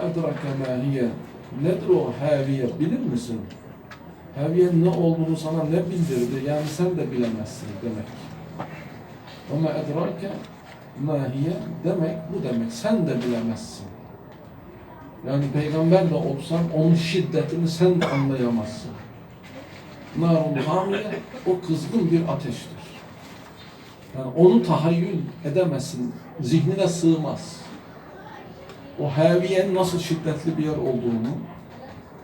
edrake ma hiye. Nedir o haviye bilir misin? Haviyenin ne olduğunu sana ne bildirdi? Yani sen de bilemezsin demek. Ama edrake ma hiye demek bu demek. Sen de bilemezsin. Yani peygamber de olsan onun şiddetini sen de anlayamazsın. Narun hamiye o kızgın bir ateştir. Yani onu tahayyül edemezsin. Zihnine sığmaz. O haviyenin nasıl şiddetli bir yer olduğunu,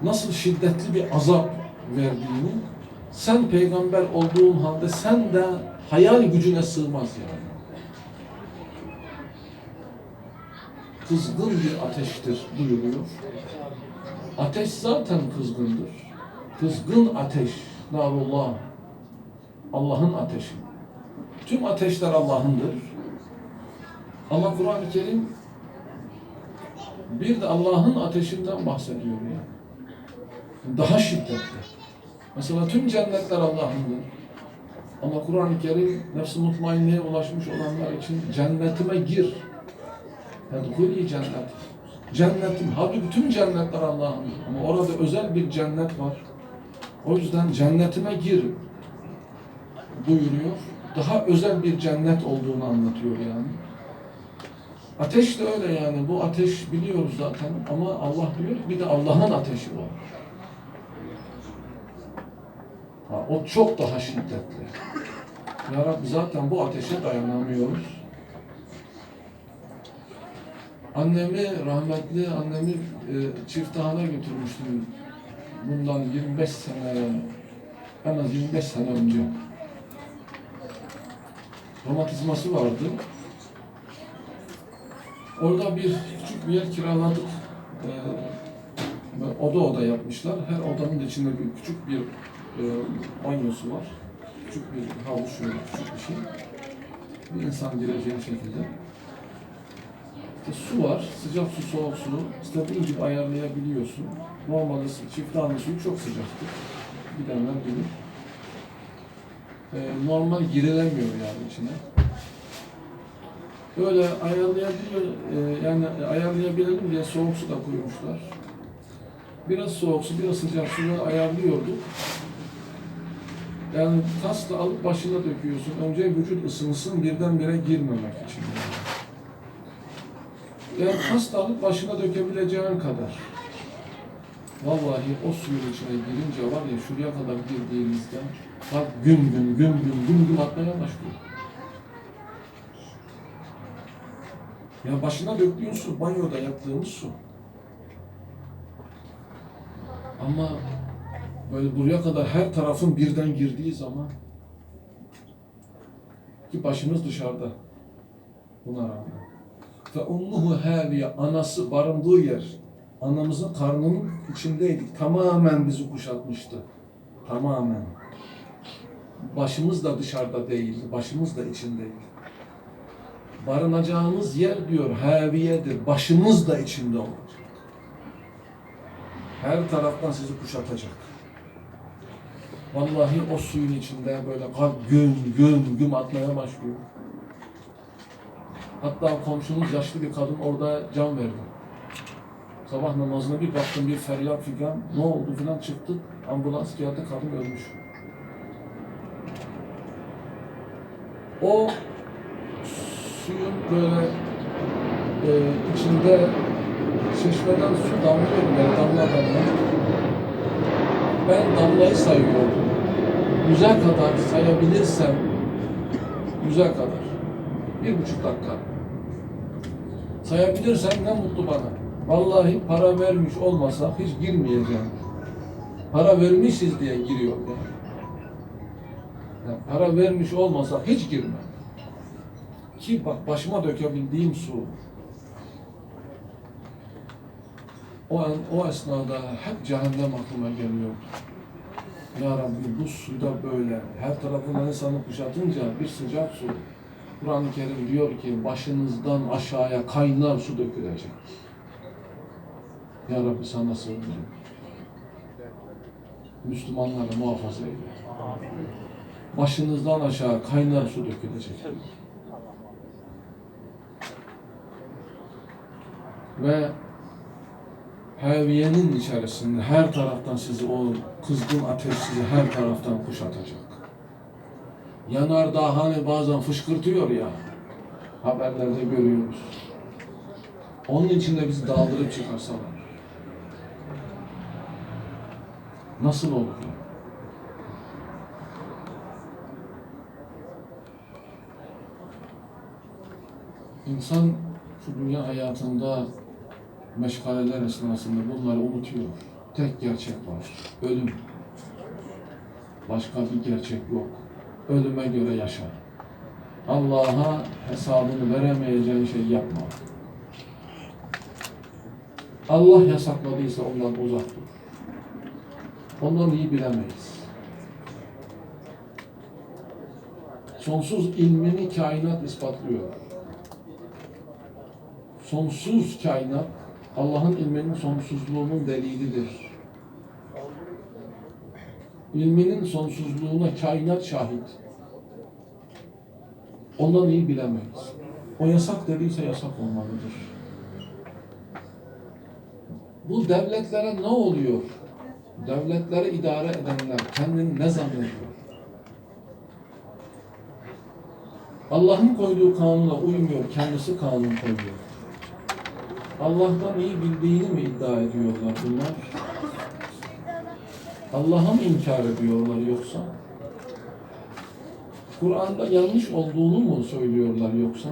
nasıl şiddetli bir azap verdiğini sen peygamber olduğun halde sen de hayal gücüne sığmaz yani. Kızgın bir ateştir buyuruyor. Ateş zaten kızgındır. Kızgın ateş, narullah. Allah'ın ateşi. Tüm ateşler Allah'ındır. Ama Kur'an-ı Kerim bir de Allah'ın ateşinden bahsediyor yani. Daha şiddetli. Mesela tüm cennetler Allah'ındır. Ama Kur'an-ı Kerim nefs-i mutmainneye ulaşmış olanlar için cennetime gir. Yedhuli cennet. Cennetim. Halbuki tüm cennetler Allah'ındır. Ama orada özel bir cennet var. O yüzden cennetime gir buyuruyor. Daha özel bir cennet olduğunu anlatıyor yani. Ateş de öyle yani. Bu ateş biliyoruz zaten ama Allah diyor bir de Allah'ın ateşi var. Ha, o çok daha şiddetli. Ya Rabbi zaten bu ateşe dayanamıyoruz. Annemi, rahmetli annemi e, çiftahana götürmüştüm. Bundan 25 sene, en az 25 sene önce. Romatizması vardı. Orada bir küçük bir yer kiraladık. Ee, oda oda yapmışlar. Her odanın içinde bir küçük bir e, banyosu var. Küçük bir havlu şöyle küçük bir şey. Bir insan gireceği şekilde. İşte su var. Sıcak su, soğuk su. İstediğin gibi ayarlayabiliyorsun. Normalde çift tane suyu çok sıcaktır. Gidenler bilir. Ee, normal girilemiyor yani içine. Böyle ayarlayabiliyor, e, yani ayarlayabilelim diye soğuk su da koymuşlar. Biraz soğuk su, biraz sıcak suyu ayarlıyorduk. Yani tasla alıp başına döküyorsun. Önce vücut ısınsın, birdenbire girmemek için. Yani tasla alıp başına dökebileceğin kadar. Vallahi o suyun içine girince var ya şuraya kadar girdiğimizde kalp güm güm güm güm güm güm atmaya başlıyor. Ya başına döktüğün su, banyoda yaptığımız su. Ama böyle buraya kadar her tarafın birden girdiği zaman ki başımız dışarıda buna rağmen. Ve ummuhu haviye, anası barındığı yer, anamızın karnının içindeydik. Tamamen bizi kuşatmıştı. Tamamen. Başımız da dışarıda değil, başımız da içindeydi barınacağımız yer diyor haviyedir. Başımız da içinde olacak. Her taraftan sizi kuşatacak. Vallahi o suyun içinde böyle kalp güm güm güm atmaya başlıyor. Hatta komşumuz yaşlı bir kadın orada can verdi. Sabah namazına bir baktım bir feryat figan ne oldu filan çıktık. Ambulans geldi kadın ölmüş. O suyun böyle e, içinde çeşmeden su damlıyor böyle damla damla. Ben damlayı sayıyorum. Yüze kadar sayabilirsem yüze kadar. Bir buçuk dakika. Sayabilirsem ne mutlu bana. Vallahi para vermiş olmasa hiç girmeyeceğim. Para vermişiz diye giriyor yani. yani para vermiş olmasa hiç girmem ki bak başıma dökebildiğim su o an, o esnada hep cehennem aklıma geliyor. Ya Rabbi bu suda böyle her tarafından insanı kuşatınca bir sıcak su Kur'an-ı Kerim diyor ki başınızdan aşağıya kaynar su dökülecek. Ya Rabbi sana sığınırım. Müslümanları muhafaza eyle. Başınızdan aşağı kaynar su dökülecek. Ve Haviyenin içerisinde her taraftan sizi o kızgın ateş sizi her taraftan kuşatacak. Yanardağ hani bazen fışkırtıyor ya, haberlerde görüyoruz. Onun içinde bizi daldırıp çıkarsalar. Nasıl olur? İnsan şu dünya hayatında meşgaleler esnasında bunları unutuyor. Tek gerçek var. Ölüm. Başka bir gerçek yok. Ölüme göre yaşa. Allah'a hesabını veremeyeceğin şey yapma. Allah yasakladıysa ondan uzak dur. Ondan iyi bilemeyiz. Sonsuz ilmini kainat ispatlıyor. Sonsuz kainat Allah'ın ilminin sonsuzluğunun delilidir. İlminin sonsuzluğuna kainat şahit. Ondan iyi bilemeyiz. O yasak dediyse yasak olmalıdır. Bu devletlere ne oluyor? Devletleri idare edenler kendini ne zannediyor? Allah'ın koyduğu kanuna uymuyor, kendisi kanun koyuyor. Allah'tan iyi bildiğini mi iddia ediyorlar bunlar? Allah'a mı inkar ediyorlar yoksa? Kur'an'da yanlış olduğunu mu söylüyorlar yoksa?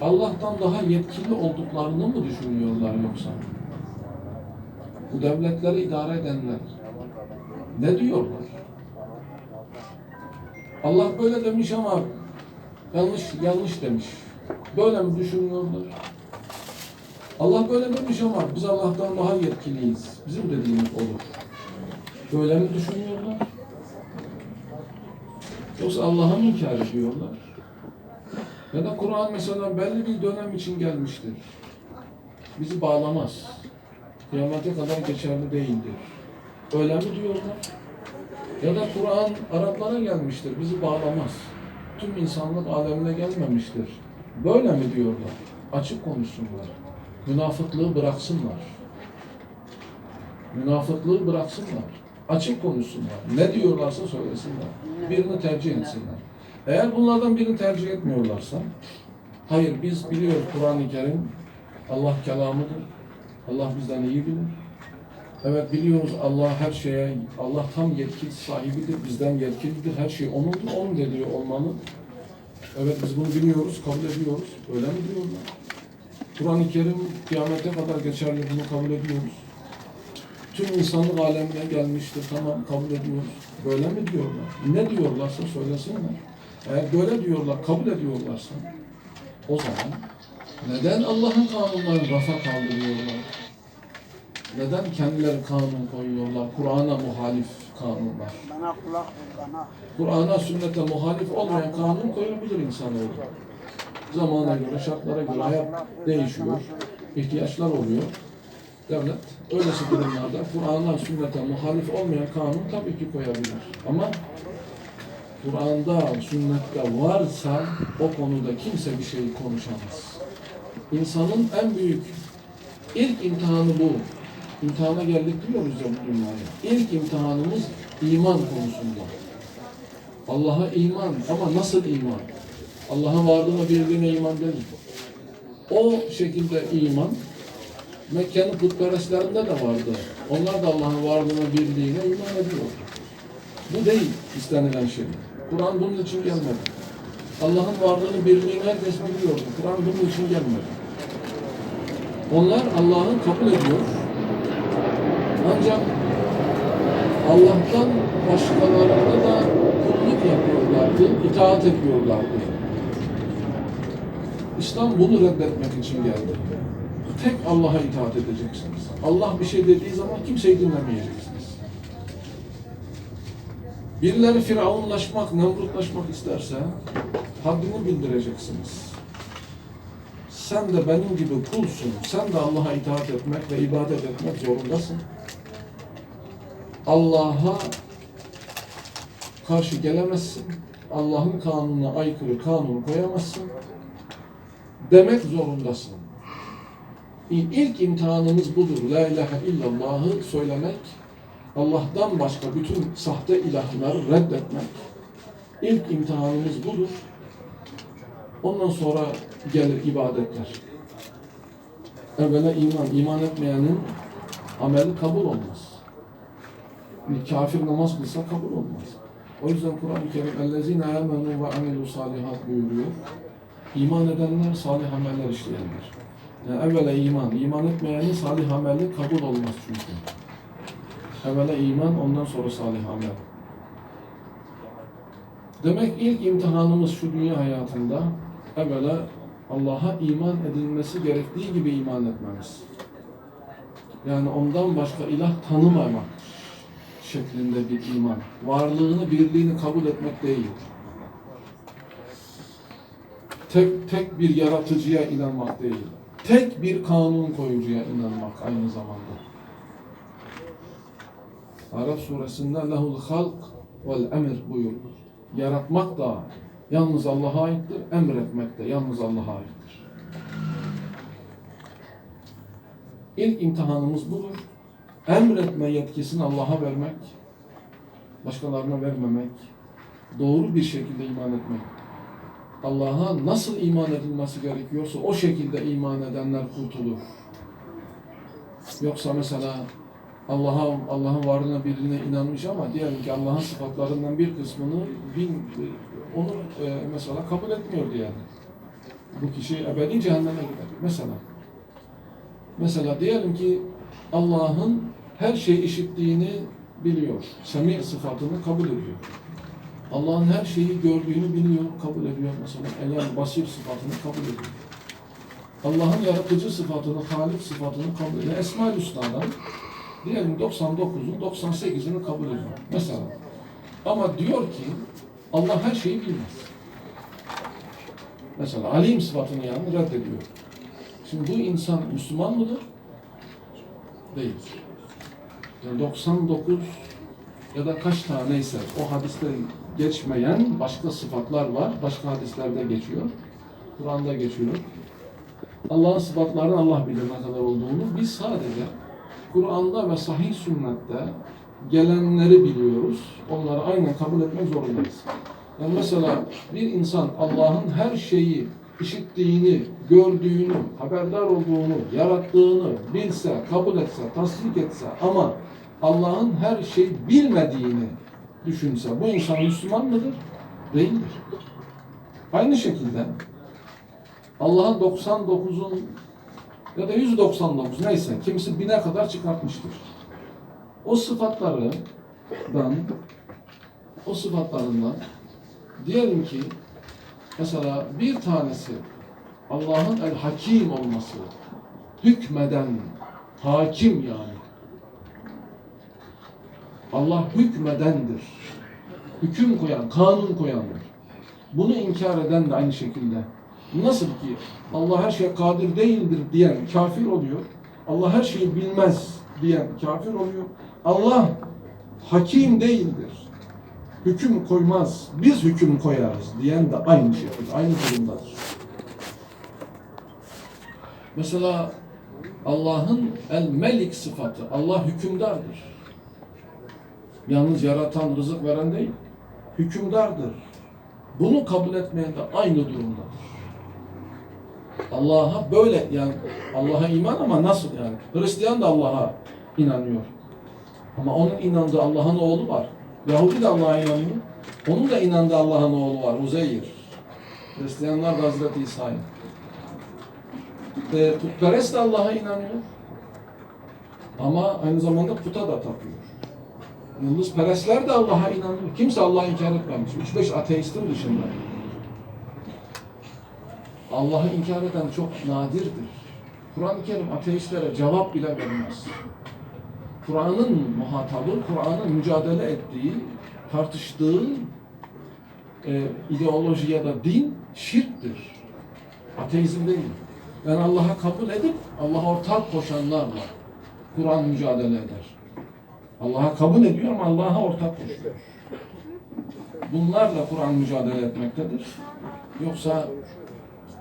Allah'tan daha yetkili olduklarını mı düşünüyorlar yoksa? Bu devletleri idare edenler ne diyorlar? Allah böyle demiş ama yanlış yanlış demiş. Böyle mi düşünüyorlar? Allah böyle demiş ama biz Allah'tan daha yetkiliyiz. Bizim dediğimiz olur. Böyle mi düşünüyorlar? Yoksa Allah'a mı inkar ediyorlar? Ya da Kur'an mesela belli bir dönem için gelmiştir. Bizi bağlamaz. Kıyamete kadar geçerli değildir. Öyle mi diyorlar? Ya da Kur'an Araplara gelmiştir, bizi bağlamaz. Tüm insanlık alemine gelmemiştir. Böyle mi diyorlar? Açık konuşsunlar. Münafıklığı bıraksınlar. Münafıklığı bıraksınlar. Açık konuşsunlar. Ne diyorlarsa söylesinler. Birini tercih etsinler. Eğer bunlardan birini tercih etmiyorlarsa, hayır biz biliyoruz Kur'an-ı Kerim Allah kelamıdır. Allah bizden iyi bilir. Evet biliyoruz Allah her şeye, Allah tam yetki sahibidir, bizden yetkilidir, her şey O'nundur, O'nun dediği olmalı. Evet biz bunu biliyoruz, kabul ediyoruz. Öyle mi diyorlar? Kur'an-ı Kerim kıyamete kadar geçerli, bunu kabul ediyoruz. Tüm insanlık alemine gelmiştir, tamam kabul ediyoruz. Böyle mi diyorlar? Ne diyorlarsa söylesinler. Eğer böyle diyorlar, kabul ediyorlarsa o zaman neden Allah'ın kanunlarını rafa kaldırıyorlar? Neden kendileri kanun koyuyorlar? Kur'an'a muhalif kanunlar. Kur'an'a, sünnete muhalif olmayan kanun koyabilir insanoğlu. Zamana göre, şartlara göre hayat değişiyor. ihtiyaçlar oluyor. Devlet öylesi durumlarda Kur'an'a, sünnete muhalif olmayan kanun tabii ki koyabilir. Ama Kur'an'da, sünnette varsa o konuda kimse bir şey konuşamaz. İnsanın en büyük ilk imtihanı bu. İmtihana geldik ya bu dünyaya. İlk imtihanımız iman konusunda. Allah'a iman ama nasıl iman? Allah'a vardığına birliğine iman değil. O şekilde iman Mekke'nin putperestlerinde de vardı. Onlar da Allah'ın varlığına birliğine iman ediyor. Bu değil istenilen şey. Kur'an bunun için gelmedi. Allah'ın varlığını birliğini herkes biliyordu. Kur'an bunun için gelmedi. Onlar Allah'ı kabul ediyor. Ancak Allah'tan başkalarına da kulluk yapıyorlardı, itaat ediyorlardı. İslam bunu reddetmek için geldi. Tek Allah'a itaat edeceksiniz. Allah bir şey dediği zaman kimseyi dinlemeyeceksiniz. Birileri firavunlaşmak, nemrutlaşmak isterse haddini bildireceksiniz. Sen de benim gibi kulsun. Sen de Allah'a itaat etmek ve ibadet etmek zorundasın. Allah'a karşı gelemezsin. Allah'ın kanununa aykırı kanun koyamazsın. Demek zorundasın. ilk imtihanımız budur. La ilahe illallah'ı söylemek, Allah'tan başka bütün sahte ilahları reddetmek. İlk imtihanımız budur. Ondan sonra gelir ibadetler. Evvela iman. İman etmeyenin ameli kabul olmaz Bir kafir namaz kılsa kabul olmaz. O yüzden Kur'an-ı Kerim اَلَّذ۪ينَ آمَنُوا وَعَمِلُوا salihat buyuruyor. İman edenler salih ameller işleyenler. Yani evvela iman. İman etmeyenin salih ameli kabul olmaz çünkü. Evvela iman, ondan sonra salih amel. Demek ilk imtihanımız şu dünya hayatında evvela Allah'a iman edilmesi gerektiği gibi iman etmemiz. Yani ondan başka ilah tanımamak şeklinde bir iman. Varlığını, birliğini kabul etmek değil. Tek, tek bir yaratıcıya inanmak değil. Tek bir kanun koyucuya inanmak aynı zamanda. Araf suresinde lehul halk vel emir buyurulur. Yaratmak da yalnız Allah'a aittir, emretmek de yalnız Allah'a aittir. İlk imtihanımız budur. Emretme yetkisini Allah'a vermek, başkalarına vermemek, doğru bir şekilde iman etmek. Allah'a nasıl iman edilmesi gerekiyorsa o şekilde iman edenler kurtulur. Yoksa mesela Allah'a Allah'ın varlığına birine inanmış ama diyelim ki Allah'ın sıfatlarından bir kısmını bin, onu e, mesela kabul etmiyor diyelim. Bu kişi ebedi cehenneme gider. Mesela mesela diyelim ki Allah'ın her şeyi işittiğini biliyor. Semi sıfatını kabul ediyor. Allah'ın her şeyi gördüğünü biliyor, kabul ediyor. Mesela Elem basir sıfatını kabul ediyor. Allah'ın yaratıcı sıfatını, halik sıfatını kabul ediyor. Esma-ül Hüsna'dan diyelim 99'un 98'ini kabul ediyor. Mesela. Ama diyor ki Allah her şeyi bilmez. Mesela alim sıfatını yani reddediyor. Şimdi bu insan Müslüman mıdır? Değil. Yani 99 ya da kaç taneyse o hadiste geçmeyen başka sıfatlar var. Başka hadislerde geçiyor. Kur'an'da geçiyor. Allah'ın sıfatlarını Allah bilir ne kadar olduğunu. Biz sadece Kur'an'da ve sahih sünnette gelenleri biliyoruz. Onları aynen kabul etmek zorundayız. Yani mesela bir insan Allah'ın her şeyi işittiğini, gördüğünü, haberdar olduğunu, yarattığını bilse, kabul etse, tasdik etse ama Allah'ın her şeyi bilmediğini düşünse bu insan Müslüman mıdır? Değildir. Aynı şekilde Allah'ın 99'un ya da 199 neyse kimisi bine kadar çıkartmıştır. O sıfatlarından o sıfatlarından diyelim ki mesela bir tanesi Allah'ın el hakim olması hükmeden hakim yani Allah hükmedendir. Hüküm koyan, kanun koyandır. Bunu inkar eden de aynı şekilde. Nasıl ki Allah her şeye kadir değildir diyen kafir oluyor. Allah her şeyi bilmez diyen kafir oluyor. Allah hakim değildir. Hüküm koymaz. Biz hüküm koyarız diyen de aynı şekilde, aynı durumdadır. Mesela Allah'ın el-melik sıfatı. Allah hükümdardır. Yalnız yaratan, rızık veren değil. Hükümdardır. Bunu kabul etmeyen de aynı durumdadır. Allah'a böyle yani Allah'a iman ama nasıl yani? Hristiyan da Allah'a inanıyor. Ama onun inandığı Allah'ın oğlu var. Yahudi de Allah'a inanıyor. Onun da inandığı Allah'ın oğlu var. Uzeyr. Hristiyanlar da Hazreti İsa'ya. E, putperest de Allah'a inanıyor. Ama aynı zamanda puta da tapıyor. Yıldızperestler de Allah'a inanıyor. Kimse Allah'ı inkar etmemiş. 3-5 ateistin dışında. Allah'ı inkar eden çok nadirdir. Kur'an-ı Kerim ateistlere cevap bile vermez. Kur'an'ın muhatabı, Kur'an'ın mücadele ettiği, tartıştığı e, ideoloji ya da din şirktir. Ateizm değil. Yani Allah'a kabul edip Allah'a ortak koşanlar var. Kur'an mücadele eder. Allah'a kabul ediyor ama Allah'a ortak koşuyor. Bunlarla Kur'an mücadele etmektedir. Yoksa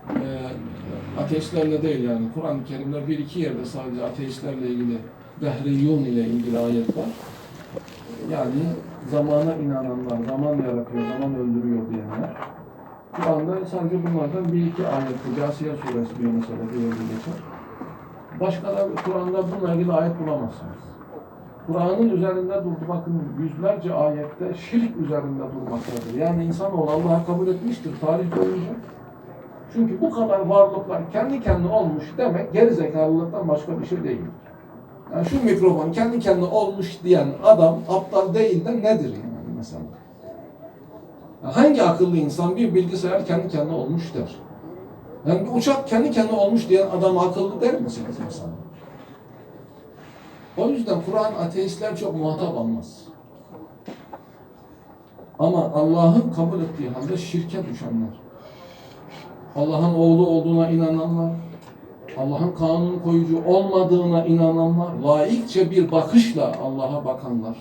e, Ateistlerle değil yani. Kur'an-ı Kerim'de bir iki yerde sadece ateistlerle ilgili Behriyun ile ilgili ayet var. Yani zamana inananlar, zaman yaratıyor, zaman öldürüyor diyenler. Kur'an'da sadece bunlardan bir iki ayet, Câsiye suresi diyor mesela diye geçer. Başka da Kur'an'da bununla ilgili ayet bulamazsınız. Kur'an'ın üzerinde durdu. Bakın yüzlerce ayette şirk üzerinde durmaktadır. Yani insanoğlu Allah'ı kabul etmiştir tarih boyunca. Çünkü bu kadar varlıklar kendi kendine olmuş demek gerizekalılıktan başka bir şey değil. Yani şu mikrofon kendi kendine olmuş diyen adam aptal değil de nedir yani mesela? Ya hangi akıllı insan bir bilgisayar kendi kendine olmuş der? Yani bir uçak kendi kendine olmuş diyen adam akıllı der misiniz mesela? O yüzden Kur'an ateistler çok muhatap almaz. Ama Allah'ın kabul ettiği halde şirke düşenler, Allah'ın oğlu olduğuna inananlar, Allah'ın kanun koyucu olmadığına inananlar, laikçe bir bakışla Allah'a bakanlar,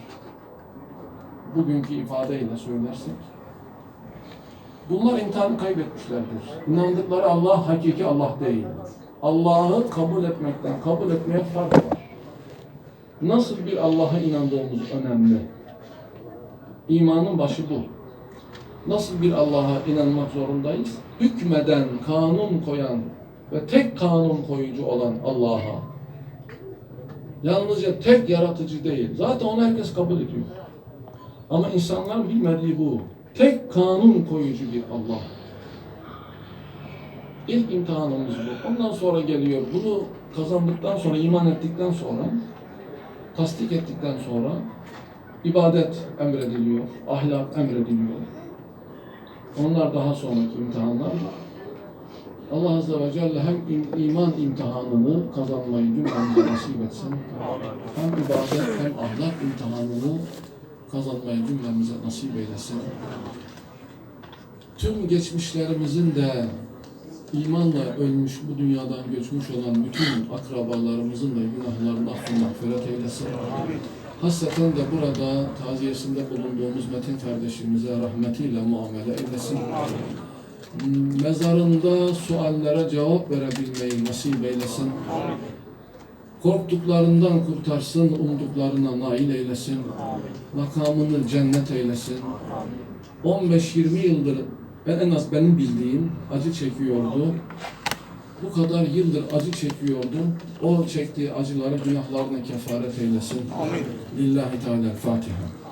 bugünkü ifadeyle söylersek, bunlar imtihanı kaybetmişlerdir. İnandıkları Allah hakiki Allah değil. Allah'ı kabul etmekten kabul etmeye fark var. Nasıl bir Allah'a inandığımız önemli. İmanın başı bu. Nasıl bir Allah'a inanmak zorundayız? Hükmeden, kanun koyan ve tek kanun koyucu olan Allah'a. Yalnızca tek yaratıcı değil. Zaten onu herkes kabul ediyor. Ama insanlar bilmediği bu. Tek kanun koyucu bir Allah. İlk imtihanımız bu. Ondan sonra geliyor. Bunu kazandıktan sonra, iman ettikten sonra tasdik ettikten sonra ibadet emrediliyor, ahlak emrediliyor. Onlar daha sonraki imtihanlar. Allah Azze ve Celle hem im- iman imtihanını kazanmayı cümlemize nasip etsin. Hem ibadet hem ahlak imtihanını kazanmayı cümlemize nasip eylesin. Tüm geçmişlerimizin de imanla ölmüş, bu dünyadan göçmüş olan bütün akrabalarımızın da günahlarını affı mağfiret eylesin. Hasreten de burada taziyesinde bulunduğumuz Metin kardeşimize rahmetiyle muamele eylesin. Mezarında suallere cevap verebilmeyi nasip eylesin. Korktuklarından kurtarsın, umduklarına nail eylesin. Makamını cennet eylesin. 15-20 yıldır ben en az benim bildiğim acı çekiyordu. Bu kadar yıldır acı çekiyordu. O çektiği acıları günahlarına kefaret eylesin. Lillahi Teala Fatiha.